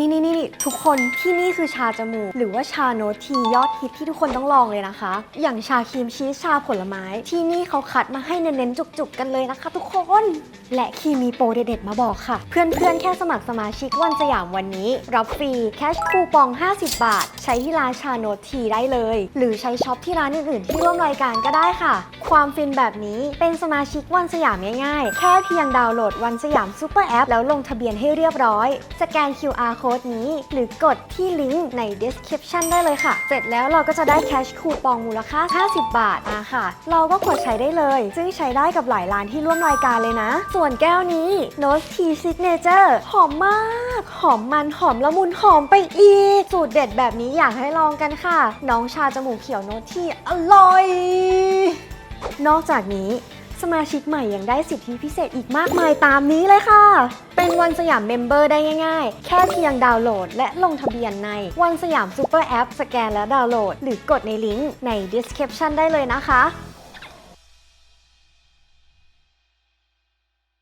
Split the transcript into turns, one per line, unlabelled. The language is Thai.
นี่นี่นี่ ทุกคนที่นี่คือชาจมูก หรือว่าชาโนตทียอดฮิตที่ทุกคนต้องลองเลยนะคะ อย่างชาครีมชีสชาผลไม้ ที่นี่เขาคัดมาให้เน้นๆจุกๆ กันเลยนะคะ ทุกคน และคีมีโปรเด็ดๆมาบอกค่ะ เพื่อนๆแค่สมัครสมาชิกวันสยามวันนี้ รับฟรีแคชคูปอง 50 บาท ใช้ที่ร้านชาโนตทีได้เลย หรือใช้ช็อปที่ร้านอื่นๆที่ร่วมรายการก็ได้ค่ะ ความฟินแบบนี้เป็นสมาชิกวันสยามง่ายๆ แค่เพียงดาวน์โหลดวันสยามซูเปอร์แอปแล้วลงทะเบียนให้เรียบร้อย สแกน QR code นี้หรือกดที่ลิงก์ใน description ได้เลยค่ะ เสร็จแล้วเราก็จะได้แคชคูปองมูลค่า 50 บาทมาค่ะ เราก็กดใช้ได้เลย ซึ่งใช้ได้กับหลายร้านที่ร่วมรายการเลยนะ ส่วนแก้วนี้ Nose Tea Signature หอมมาก หอมมันหอมละมุนหอมไปอีก สูตรเด็ดแบบนี้อยากให้ลองกันค่ะ น้องชาจมูกเขียวโนตที่อร่อย นอกจากนี้ สมาชิกใหม่ยังได้สิทธิพิเศษอีกมากมายตามนี้เลยค่ะ เป็นวันสยามเมมเบอร์ได้ง่ายๆ แค่เพียงดาวน์โหลด และลงทะเบียนในวันสยามซูเปอร์แอปสแกนและดาวน์โหลด หรือกดในลิงก์ใน description ได้เลยนะคะ